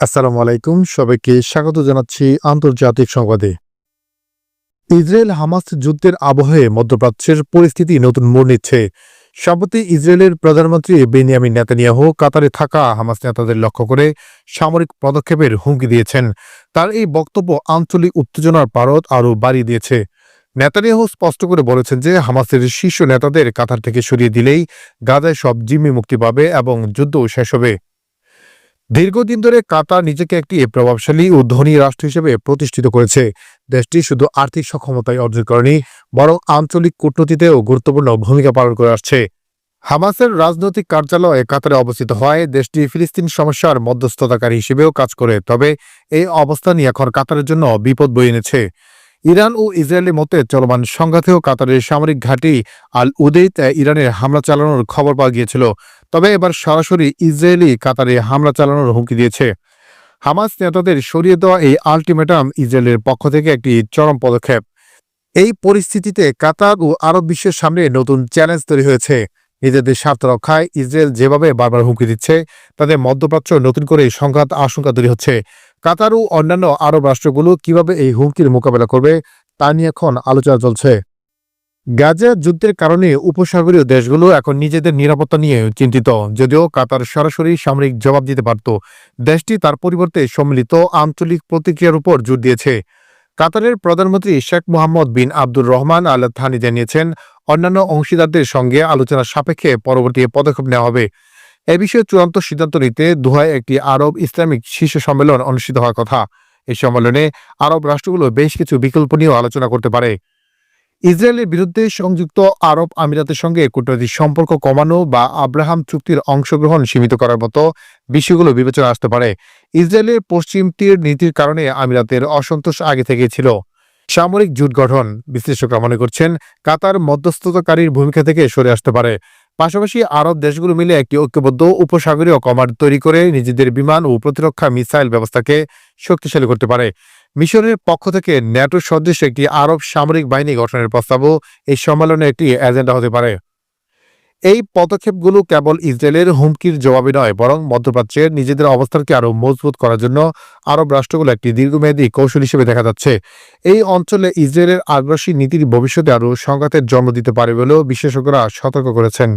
আসসালামু আলাইকুম। সবাইকে স্বাগত জানাচ্ছি আন্তর্জাতিক সংবাদে। ইসরায়েল হামাস যুদ্ধের আবহে মধ্যপ্রাচ্যের পরিস্থিতি নতুন মোড় নিচ্ছে। সম্প্রতি ইসরায়েলের প্রধানমন্ত্রী বেনিয়ামিন নেতানিয়াহু কাতারে থাকা হামাস নেতাদের লক্ষ্য করে সামরিক পদক্ষেপের হুমকি দিয়েছেন। তার এই বক্তব্য আঞ্চলিক উত্তেজনার পারদ আরও বাড়িয়ে দিয়েছে। নেতানিয়াহু স্পষ্ট করে বলেছেন যে, হামাসের শীর্ষ নেতাদের কাতার থেকে সরিয়ে দিলেই গাজায় সব জিম্মি মুক্তি পাবে এবং যুদ্ধ শেষ হবে। দীর্ঘদিন ধরে কাতার নিজেকে একটি প্রভাবশালী ও ধনী রাষ্ট্র হিসেবে প্রতিষ্ঠিত করেছে। দেশটি শুধু আর্থিক সক্ষমতায় অর্জন করেনি, বরং আঞ্চলিক কূটনীতিতেও গুরুত্বপূর্ণ ভূমিকা পালন করে আসছে। হামাসের রাজনৈতিক কার্যালয় কাতারে অবস্থিত হয় দেশটি ফিলিস্তিন সমস্যার মধ্যস্থতাকারী হিসেবেও কাজ করে, তবে এই অবস্থানই এখন কাতারের জন্য বিপদ বয়ে এনেছে। ইরান ও ইসরায়েলের মধ্যে চলমান সংঘাতেও কাতারের সামরিক ঘাঁটি আল উদেইত ইরানের হামলা চালানোর খবর পাওয়া গিয়েছিল। তবে এবার সরাসরি ইসরায়েলি কাতারে হামলা চালানোর হুমকি দিয়েছে। হামাস নেতাদের সরিয়ে দেওয়া এই আলটিমেটাম ইসরায়েলের পক্ষ থেকে একটি চরম পদক্ষেপ। এই পরিস্থিতিতে কাতার ও আরব বিশ্বের সামনে নতুন চ্যালেঞ্জ তৈরি হয়েছে। নিজেদের স্বার্থ রক্ষায় ইসরায়েল যেভাবে বারবার হুমকি দিচ্ছে, তাদের মধ্যপ্রাচ্য নতুন করে সংঘাত আশঙ্কা তৈরি হচ্ছে। কাতার ও অন্যান্য আরব রাষ্ট্রগুলো কীভাবে এই হুমকির মোকাবেলা করবে, তা নিয়ে এখন আলোচনা চলছে। গাজা যুদ্ধের কারণে উপসাগরীয় দেশগুলো এখন নিজেদের নিরাপত্তা নিয়ে চিন্তিত। যদিও কাতার সরাসরি সামরিক জবাব দিতে পারত। দেশটি তার পরিবর্তে সম্মিলিত আঞ্চলিক প্রতিক্রিয়ার উপর জোর দিয়েছে। কাতারের প্রধানমন্ত্রী Sheikh Mohammed bin Abdur Rahman Al Thani জানিয়েছেন, অন্যান্য অংশীদারদের সঙ্গে আলোচনার সাপেক্ষে পরবর্তী পদক্ষেপ নেওয়া হবে। এ বিষয়ে চূড়ান্ত সিদ্ধান্ত নিতে দুহায় একটি আরব ইসলামিক শীর্ষ সম্মেলন অনুষ্ঠিত হওয়ার কথা। এই সম্মেলনে আরব রাষ্ট্রগুলো বেশ কিছু বিকল্প নিয়েও আলোচনা করতে পারে। ইসরায়েলের বিরুদ্ধে সংযুক্ত আরব আমিরাতের সঙ্গে কূটনৈতিক সম্পর্ক কমানো বা আব্রাহাম চুক্তির অংশগ্রহণ সীমিত করার মতো বিষয়গুলো বিবেচনা আসতে পারে। ইসরায়েলের পশ্চিম তীর নীতির কারণে আমিরাতের অসন্তোষ আগে থেকেই ছিল। সামরিক জোট গঠন বিশ্লেষকরা মনে করছেন, কাতার মধ্যস্থতাকারীর ভূমিকা থেকে সরে আসতে পারে। পাশাপাশি আরব দেশগুলো মিলে একটি ঐক্যবদ্ধ উপসাগরীয় কমান্ড তৈরি করে নিজেদের বিমান ও প্রতিরক্ষা মিসাইল ব্যবস্থাকে শক্তিশালী করতে পারে। মিশরের পক্ষ থেকে ন্যাটো সদৃশ একটি আরব সামরিক বাহিনী গঠনের প্রস্তাবও এই সম্মেলনে একটি এজেন্ডা হতে পারে। এই পদক্ষেপগুলো কেবল ইসরায়েলের হুমকির জবাবে নয়, বরং মধ্যপ্রাচ্যের নিজেদের অবস্থানকে আরও মজবুত করার জন্য আরব রাষ্ট্রগুলো একটি দীর্ঘমেয়াদী কৌশল হিসেবে দেখা যাচ্ছে। এই অঞ্চলে ইসরায়েলের আগ্রাসী নীতির ভবিষ্যতে আরও সংঘাতের জন্ম দিতে পারে বলেও বিশেষজ্ঞরা সতর্ক করেছেন।